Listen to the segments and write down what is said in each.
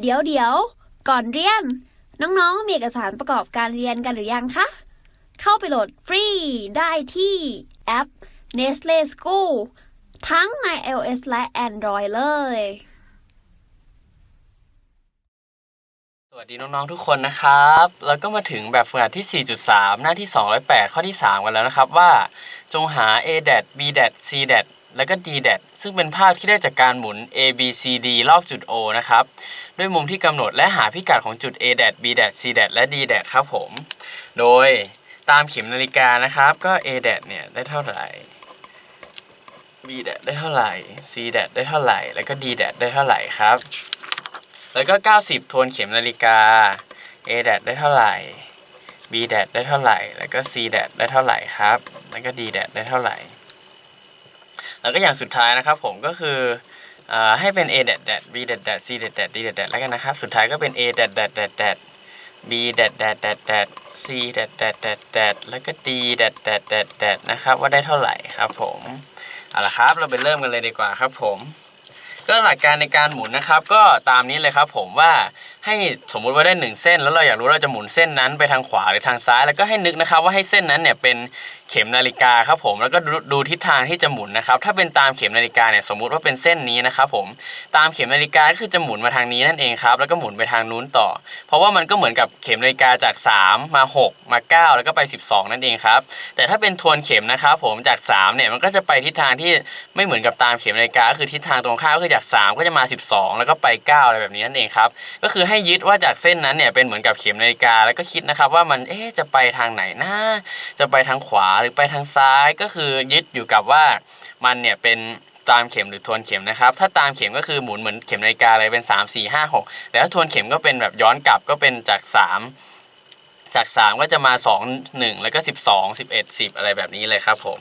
เดี๋ยวเดี๋ยว ก่อนเรียน น้องๆ มีเอกสารประกอบการเรียนกันหรือยังคะ เข้าไปโหลดฟรีได้ที่แอป Nestle School ทั้งใน iOS และ Android เลย สวัสดีน้อง ๆ ทุกคนนะครับ แล้วก็มาถึงแบบฝึกหัดที่ 4.3 หน้าที่ 208 ข้อที่ 3 กันแล้วนะครับว่า จงหา a d a t b d a t c d a t แล้วก็ d d a t ซึ่งเป็นภาพที่ได้จากการหมุน a b c d รอบจุด O นะครับ ด้วยมุมที่กำหนดและหาพิกัดของจุด a d a t b d a t c d a t และ d d a t ครับผม โดยตามเข็มนาฬิกานะครับ ก็ a d a t เนี่ยได้เท่าไหร่ b d a t ได้เท่าไหร่ c d a t ได้เท่าไหร่ แล้วก็ d d a t ได้เท่าไหร่ครับ แล้วก็ 90 ทวนเข็มนาฬิกา A d a t ได้เท่าไหร่ B d a t ได้เท่าไหร่ แล้วก็ C d a t ได้เท่าไหร่ครับ แล้วก็ D d a t ได้เท่าไหร่ แล้วก็อย่างสุดท้ายนะครับผมก็คือให้เป็น A d a t d a t B d a t d a t C d a t d a t D d a t d a t แล้วกันนะครับ สุดท้ายก็เป็น A d a t d a t d a t d a t B d a t d a t d a t d a t C d a t d a t d a t d a t แล้วก็ D d a t d a t d a t d a t นะครับว่าได้เท่าไหร่ครับผมเอาละครับเราไปเริ่มกันเลยดีกว่าครับผม ก็หลักการในการหมุนนะครับ ก็ตามนี้เลยครับผมว่า ให้สมมุติว่าได้หนึ่งเส้น แล้วเราอยากรู้เราจะหมุนเส้นนั้นไปทางขวาหรือทางซ้าย แล้วก็ให้นึกนะครับว่าให้เส้นนั้นเนี่ยเป็นเข็มนาฬิกาครับผมแล้วก็ดูดูทิศทางที่จะหมุนนะครับถ้าเป็นตามเข็มนาฬิกาเนี่ยสมมุติว่าเป็นเส้นนี้นะครับผมตามเข็มนาฬิกาก็คือจะหมุนมาทางนี้นั่นเองครับแล้วก็หมุนไปทางนู้นต่อ เพราะว่ามันก็เหมือนกับเข็มนาฬิกาจาก 3 มา 6 มา 9 แล้วก็ไป 12 นั่นเองครับแต่ถ้าเป็นทวนเข็มนะครับผมจาก3เนี่ยมันก็จะไปทิศทางที่ไม่เหมือนกับตามเข็มนาฬิกาก็คือทิศทางตรงข้ามก็คือจาก 3 ก็จะมา 12 แล้วก็ไป 9 อะไรแบบนี้นั่นเองครับก็คือใให้ยึดว่าจากเส้นนั้นเนี่ยเป็นเหมือนกับเข็มนาฬิกา แล้วก็คิดนะครับว่ามันเอ๊จะไปทางไหนนะจะไปทางขวาหรือไปทางซ้ายก็คือยึดอยู่กับว่ามันเนี่ยเป็นตามเข็มหรือทวนเข็มนะครับ ถ้าตามเข็มก็คือหมุนเหมือนเข็มนาฬิกาเลยเป็น 3 4 5 6แต่ถ้าทวนเข็มก็เป็นแบบย้อนกลับก็เป็นจาก 3 จาก 3 ก็จะมา 2 1 แล้วก็ 12 11 10 อะไรแบบนี้เลยครับผม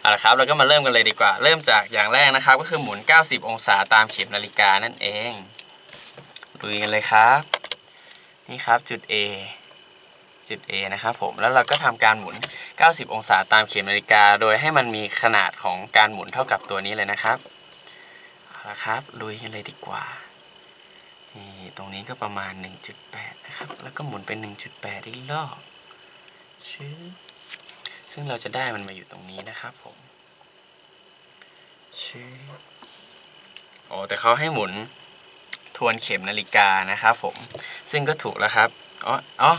เอาละครับเราก็มาเริ่มกันเลยดีกว่า เริ่มจากอย่างแรกนะครับ ก็คือหมุน 90 องศาตามเข็มนาฬิกานั่นเอง ลุยกันเลยครับ นี่ครับจุด A จุด A นะครับผม แล้วเราก็ทำการหมุน 90 องศาตามเข็มนาฬิกา โดยให้มันมีขนาดของการหมุนเท่ากับตัวนี้เลยนะครับเอาละครับ ลุยกันเลยดีกว่า นี่ตรงนี้ก็ประมาณ 1.8 นะครับ แล้วก็หมุนเป็น 1.8 อีกรอบชื่อซึ่งเราจะได้มันมาอยู่ตรงนี้นะครับผมชื่อโอ้แต่เขาให้หมุน ทวนเข็มนาฬิกานะครับผมซึ่งก็ถูกแล้วครับอ๋ออ๋อ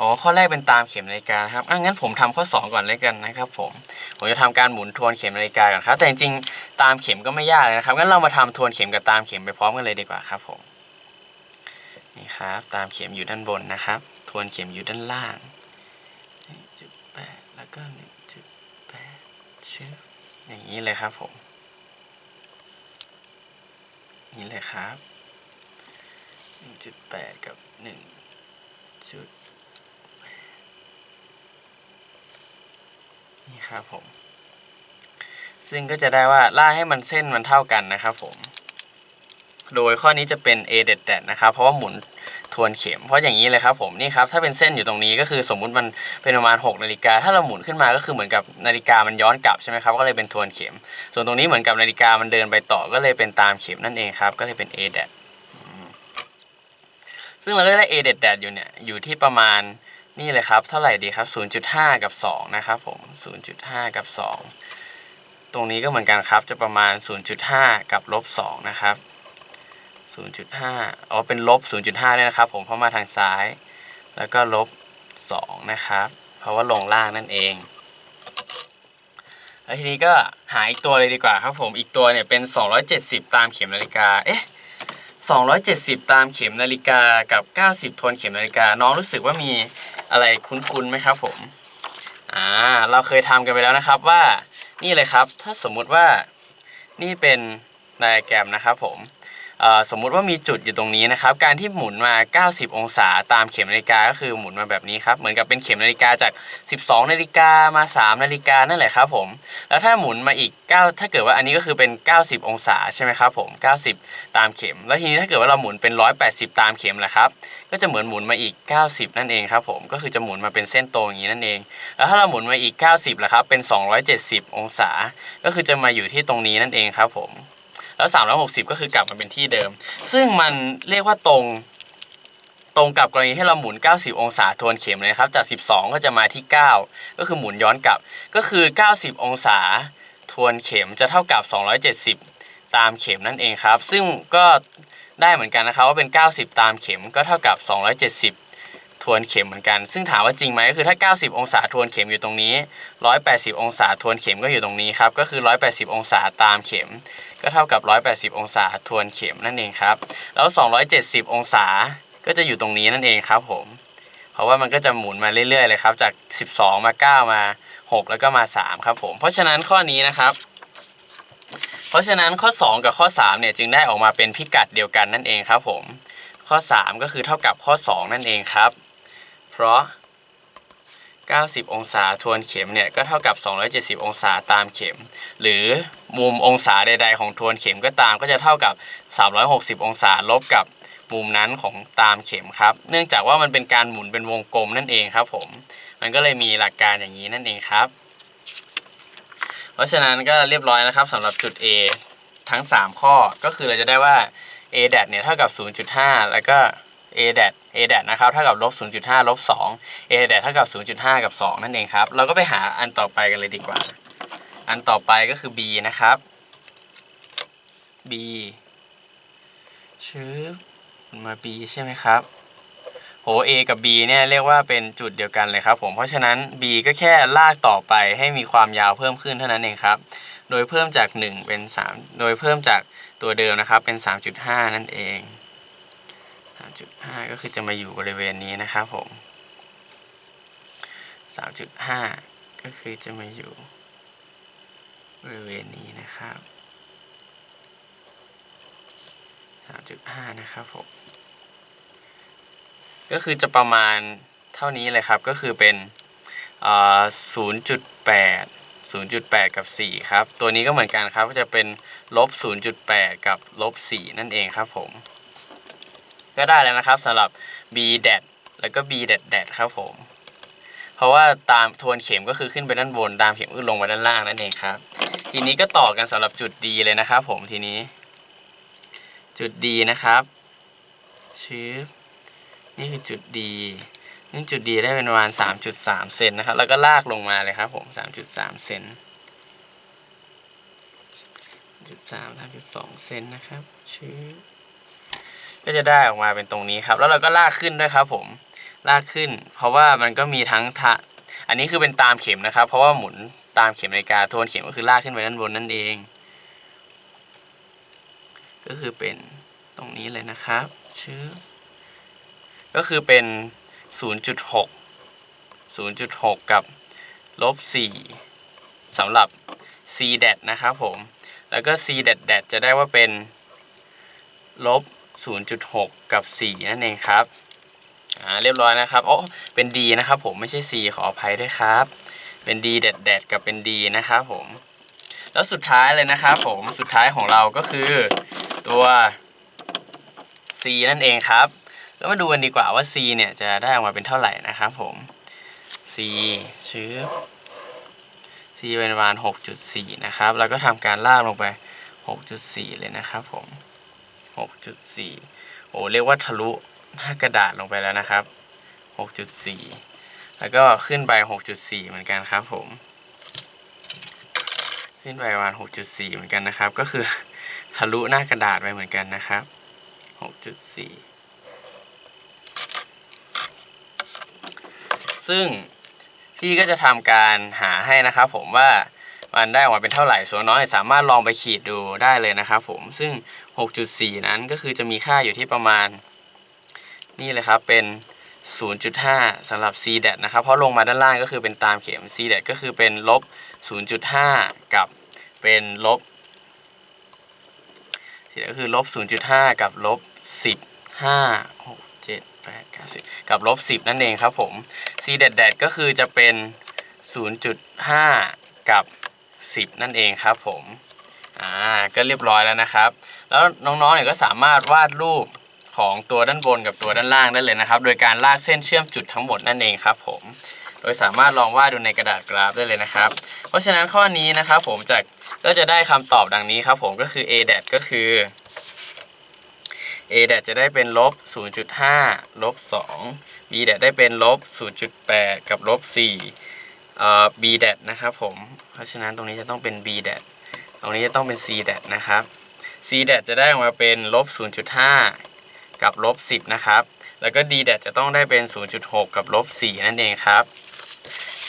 อ๋อข้อแรกเป็นตามเข็มนาฬิกาครับอะงั้นผมทำข้อ 2 ก่อนเลยกันนะครับผมผมจะทำการหมุนทวนเข็มนาฬิกาก่อนครับ แต่จริงๆตามเข็มก็ไม่ยากเลยนะครับงั้นเรามาทำทวนเข็มกับตามเข็มไปพร้อมกันเลยดีกว่าครับผมนี่ครับตามเข็มอยู่ด้านบนนะครับ ทวนเข็มอยู่ด้านล่าง1.8แล้วก็1.8ชื่ออย่างนี้เลยครับผมนี่เลยครับ 1.8กับ 1. จุดนี่ครับผม ซึ่งก็จะได้ว่าล่าให้มันเส้นมันเท่ากันนะครับผม โดยข้อนี้จะเป็น A เด็ดแดดนะครับ เพราะว่าหมุนทวนเข็ม เพราะอย่างนี้เลยครับผมนี่ครับถ้าเป็นเส้นอยู่ตรงนี้ก็คือสมมุติมันเป็นประมาณ6นาฬิกาถ้าเราหมุนขึ้นมาก็คือเหมือนกับนาฬิกามันย้อนกลับใช่ไหมครับก็เลยเป็นทวนเข็ม ส่วนตรงนี้เหมือนกับนาฬิกามันเดินไปต่อก็เลยเป็นตามเข็มนั่นเองครับก็เลยเป็น A เด็ด ซึ่งเราก็ได้ A เด็ดแดดอยู่เนี่ยอยู่ที่ประมาณนี่เลยครับ เท่าไหร่ดีครับ 0.5 กับ 2 นะครับผม 0.5 กับ 2 ตรงนี้ก็เหมือนกันครับจะประมาณ 0.5 กับลบ2นะครับ 0.5อ๋อเป็นลบ 0.5ด้วยนะครับ ผมเพราะมาทางซ้าย แล้วก็ลบ 2 นะครับ เพราะว่าลงล่างนั่นเองแล้วทีนี้ก็หาอีกตัวเลยดีกว่าครับผมอีกตัวเนี่ยเป็น 270 ตามเข็มนาฬิกาเอ๊ะ 270 ตามเข็มนาฬิกากับ 90 ทวนเข็มนาฬิกา น้องรู้สึกว่ามีอะไรคุ้นๆไหมครับผมอ่าเราเคยทำกันไปแล้วนะครับว่านี่เลยครับ ถ้าสมมุติว่านี่เป็นไดอะแกรมนะครับผม สมมุติว่ามีจุดอยู่ตรงนี้นะครับ การที่หมุนมา 90 องศาตามเข็มนาฬิกาก็คือหมุนมาแบบนี้ครับ เหมือนกับเป็นเข็มนาฬิกาจาก 12 นาฬิกามา 3 นาฬิกานั่นแหละครับผม แล้วถ้าหมุนมาอีก 9 ถ้าเกิดว่าอันนี้ก็คือเป็น 90 องศาใช่ไหมครับผม 90 ตามเข็ม แล้วทีนี้ถ้าเกิดว่าเราหมุนเป็น 180 ตามเข็มแหละครับ ก็จะเหมือนหมุนมาอีก 90 นั่นเองครับผม ก็คือจะหมุนมาเป็นเส้นตรงอย่างนี้นั่นเอง แล้วถ้าเราหมุนมาอีก 90ละครับ เป็น 270 องศา ก็คือจะมาอยู่ที่ตรงนี้นั่นเองครับผม แล้ว 360 ก็คือกลับมาเป็นที่เดิม ซึ่งมันเรียกว่าตรงตรงกับกรณีที่เราหมุน 90 องศาทวนเข็มเลยครับจาก 12 ก็จะมาที่ 9 ก็คือหมุนย้อนกลับก็คือ 90 องศาทวนเข็มจะเท่ากับ 270 ตามเข็มนั่นเองครับ ซึ่งก็ได้เหมือนกันนะครับว่าเป็น 90 ตามเข็มก็เท่ากับ 270 วนเข็มเหมือนกัน ซึ่งถามว่าจริงไหมก็คือถ้า 90 องศาทวนเข็มอยู่ตรงนี้ 180 องศาทวนเข็มก็อยู่ตรงนี้ครับก็คือ 180 องศาตามเข็ม ก็เท่ากับ 180 องศาทวนเข็มนั่นเองครับแล้ว 270 องศาก็จะอยู่ตรงนี้นั่นเองครับผม เพราะว่ามันก็จะหมุนมาเรื่อยๆเลยครับจาก 12 มา 9 มา 6 แล้วก็มา 3 ครับผมเพราะฉะนั้นข้อนี้นะครับเพราะฉะนั้นข้อ 2 กับข้อ3เนี่ยจึงได้ออกมาเป็นพิกัดเดียวกันนั่นเองครับผม ข้อ 3 ก็คือเท่ากับข้อ 2 นั่นเองครับ เพราะ 90 องศาทวนเข็มเนี่ยก็เท่ากับ 270 องศาตามเข็ม หรือมุมองศาใด ๆ ของทวนเข็มก็ตามก็จะเท่ากับ 360 องศาลบกับมุมนั้นของตามเข็มครับ เนื่องจากว่ามันเป็นการหมุนเป็นวงกลมนั่นเองครับผม มันก็เลยมีหลักการอย่างนี้นั่นเองครับ เพราะฉะนั้นก็เรียบร้อยนะครับสำหรับจุด A ทั้ง 3 ข้อก็คือเราจะได้ว่า a d a t เนี่ยเท่ากับ 0.5 แล้วก็ a d a t a d a t นะครับเท่ากับลบ0.5ลบ2 a d a t เท่ากับ 0.5 กับ 2 นั่นเองครับ เราก็ไปหาอันต่อไปกันเลยดีกว่า อันต่อไปก็คือ b นะครับ b ชื้อมา b ใช่ไหมครับโห a กับ b เนี่ยเรียกว่าเป็นจุดเดียวกันเลยครับผมเพราะฉะนั้น b ก็แค่ลากต่อไปให้มีความยาวเพิ่มขึ้นเท่านั้นเองครับโดยเพิ่มจาก 1 เป็น 3 โดยเพิ่มจากตัวเดิมนะครับเป็น 3.5 นั่นเอง 3.5 ก็คือจะมาอยู่บริเวณนี้นะครับผม 3.5 ก็คือจะมาอยู่บริเวณนี้นะครับ 3.5 นะครับผม ก็คือจะประมาณเท่านี้เลยครับ ก็คือเป็น 0.8 0.8 กับ 4 ครับ ตัวนี้ก็เหมือนกันครับ ก็จะเป็นลบ 0.8 กับลบ 4 นั่นเองครับผม ก็ได้แล้วนะครับสำหรับ b d a t แล้วก็ b d a t d a t ครับผม เพราะว่าตามทวนเข็มก็คือขึ้นไปด้านบน ตามเข็มก็คือลงไปด้านล่างนั่นเองครับ ทีนี้ก็ต่อกันสำหรับจุด D เลยนะครับผมทีนี้ จุด D นะครับชื้อนี่คือจุด D ซึ่งจุด D ได้เป็นประมาณ 3.3 เซนนะครับ แล้วก็ลากลงมาเลยครับผม 3.3 เซนจุดสามจุดสองเซนนะครับชื้อ ก็จะได้ออกมาเป็นตรงนี้ครับ แล้วเราก็ลากขึ้นด้วยครับ ผมลากขึ้น เพราะว่ามันก็มีทั้งทะอันนี้คือเป็นตามเข็มนะครับ เพราะว่าหมุนตามเข็มนาฬิกาทวนเข็มก็คือลากขึ้นไปด้านบนนั่นเอง ก็คือเป็นตรงนี้เลยนะครับ ชื้อก็คือเป็น 0.6 0.6 กับลบ4สำหรับ c d a t นะครับผม แล้วก็ c d a t d a t จะได้ว่าเป็นลบ0.6 0.6 กับ 4 นั่นเองครับอ่าเรียบร้อยนะครับโอ้เป็น d นะครับผมไม่ใช่ c ขออภัยด้วยครับ เป็น d d a t d a t กับเป็น d นะครับผม แล้วสุดท้ายเลยนะครับผมสุดท้ายของเราก็คือตัว c นั่นเองครับ แล้วมาดูกันดีกว่าว่า c เนี่ยจะได้ออกมาเป็นเท่าไหร่นะครับผม c ชื้อ c เป็นประมาณ6.4 นะครับ แล้วก็ทำการลากลงไป 6.4 เลยนะครับผม 6.4 โอ้เรียกว่าทะลุหน้ากระดาษลงไปแล้วนะครับ 6.4 แล้วก็ขึ้นไป 6.4 เหมือนกันครับผม ขึ้นไปประมาณ 6.4 เหมือนกันนะครับ ก็คือทะลุหน้ากระดาษไปเหมือนกันนะครับ 6.4 ซึ่งพี่ก็จะทำการหาให้นะครับผมว่า มันได้ออกมาเป็นเท่าไหร่ส่วนน้อยสามารถลองไปขีดดูได้เลยนะครับผมซึ่ง 6.4 นั้นก็คือจะมีค่าอยู่ที่ประมาณ นี่เลยครับเป็น 0.5สำหรับ c d a t นะครับ เพราะลงมาด้านล่างก็คือเป็นตามเข็ม c d a t ก็คือเป็นลบ 0.5 กับเป็นลบ c d a t ก็คือลบ 0.5 กับลบ 10 5 6 7 8 9 10 กับลบ 10 นั่นเองครับผม c d a t d a t ก็คือจะเป็น 0.5 กับ 10 นั่นเองครับผมอ่าก็เรียบร้อยแล้วนะครับ แล้วน้องๆเนี่ยก็สามารถวาดรูปของตัวด้านบนกับตัวด้านล่างได้เลยนะครับ โดยการลากเส้นเชื่อมจุดทั้งหมดนั่นเองครับผม โดยสามารถลองวาดดูในกระดาษกราฟได้เลยนะครับ เพราะฉะนั้นข้อนี้นะครับผมจากก็จะได้คำตอบดังนี้ครับผมก็คือ a d a t ก็คือ a d a t จะได้เป็นลบ 0.5 ลบ 2 b d a t ได้เป็นลบ 0.8 กับลบ 4 b d a t นะครับผม เพราะฉะนั้นตรงนี้จะต้องเป็น b d a t ตรงนี้จะต้องเป็น c d a t นะครับ c d a t จะได้ออกมาเป็นลบ0.5 กับลบ10 นะครับ แล้วก็ d d a t จะต้องได้เป็น 0.6 กับลบ4นั่นเองครับ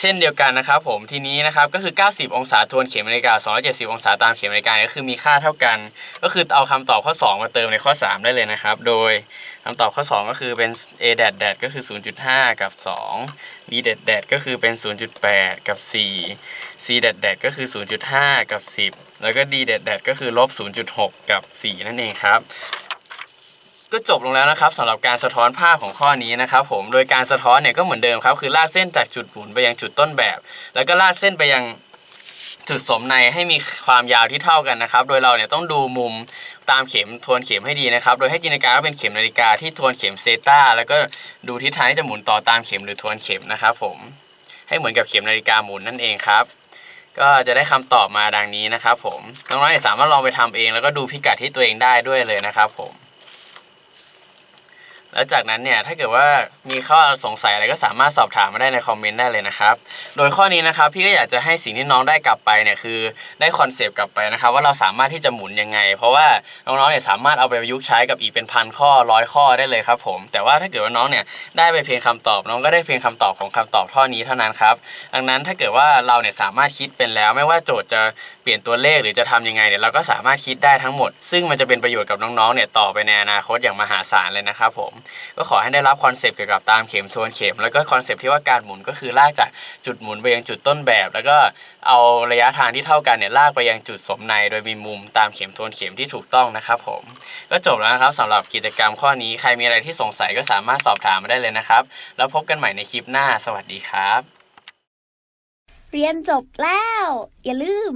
เช่นเดียวกันนะครับผมทีนี้นะครับก็คือ 90 องศาทวนเข็มนาฬิกา 270 องศาตามเข็มนาฬิกาก็คือมีค่าเท่ากัน ก็คือเอาคำตอบข้อ 2 มาเติมในข้อ 3 ได้เลยนะครับ โดยคำตอบข้อ 2 ก็คือเป็น a d a t d a t ก็คือ 0.5 กับ 2 b d a t d a t ก็คือเป็น 0.8 กับ 4 c d a t d a t ก็คือ 0.5 กับ 10 แล้วก็ d d a t d a t ก็คือลบ0.6 กับ 4 นั่นเองครับ ก็จบลงแล้วนะครับสำหรับการสะท้อนภาพของข้อนี้นะครับผมโดยการสะท้อนเนี่ยก็เหมือนเดิมครับ คือลากเส้นจากจุดหมุนไปยังจุดต้นแบบ แล้วก็ลากเส้นไปยังจุดสมในให้มีความยาวที่เท่ากันนะครับ โดยเราเนี่ยต้องดูมุมตามเข็มทวนเข็มให้ดีนะครับ โดยให้จินตนาการว่าเป็นเข็มนาฬิกาที่ทวนเข็มเซตาแล้วก็ดูทิศทางที่จะหมุนต่อตามเข็มหรือทวนเข็มนะครับ ผมให้เหมือนกับเข็มนาฬิกาหมุนนั่นเองครับ ก็จะได้คำตอบมาดังนี้นะครับ ผมน้องๆสามารถลองไปทำเอง แล้วก็ดูพิกัดที่ตัวเองได้ด้วยเลยนะครับ ผม แล้วจากนั้นเนี่ยถ้าเกิดว่ามีข้อสงสัยอะไรก็สามารถสอบถามมาได้ในคอมเมนต์ได้เลยนะครับ โดยข้อนี้นะครับพี่ก็อยากจะให้สิ่งที่น้องได้กลับไปเนี่ยคือได้คอนเซปต์กลับไปนะครับว่าเราสามารถที่จะหมุนยังไง เพราะว่าน้องๆเนี่ยสามารถเอาไปประยุกต์ใช้กับอีกเป็นพันข้อร้อยข้อได้เลยครับผม แต่ว่าถ้าเกิดว่าน้องเนี่ยได้ไปเพียงคำตอบ น้องก็ได้เพียงคำตอบของคำตอบข้อนี้เท่านั้นครับดังนั้นถ้าเกิดว่าเราเนี่ยสามารถคิดเป็นแล้ว ไม่ว่าโจทย์จะเปลี่ยนตัวเลขหรือจะทำยังไงเนี่ยเราก็สามารถคิดได้ทั้งหมด ซึ่งมันจะเป็นประโยชน์กับน้องๆเนี่ยต่อไปในอนาคตอย่างมหาศาลเลยนะครับผมก็ขอให้ได้รับคอนเซปต์เกี่ยวกับตามเข็มทวนเข็ม แล้วก็คอนเซปต์ที่ว่าการหมุนก็คือลากจากจุดหมุนไปยังจุดต้นแบบ แล้วก็เอาระยะทางที่เท่ากันเนี่ยลากไปยังจุดสมใน โดยมีมุมตามเข็มทวนเข็มที่ถูกต้องนะครับผมก็จบแล้วนะครับสำหรับกิจกรรมข้อนี้ใครมีอะไรที่สงสัยก็สามารถสอบถามมาได้เลยนะครับ แล้วพบกันใหม่ในคลิปหน้าสวัสดีครับ เรียนจบแล้ว อย่าลืม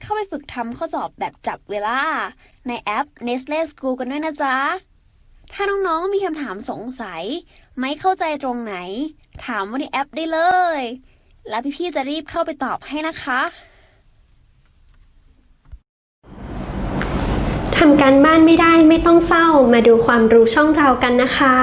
เข้าไปฝึกทำข้อสอบแบบจับเวลา ในแอป Nestle School กันด้วยนะจ๊ะ ถ้าน้องๆมีคำถามสงสัย ไม่เข้าใจตรงไหน ถามว่าในแอปได้เลย แล้วพี่ๆจะรีบเข้าไปตอบให้นะคะทำการบ้านไม่ได้ไม่ต้องเศร้ามาดูความรู้ช่องเรากันนะคะ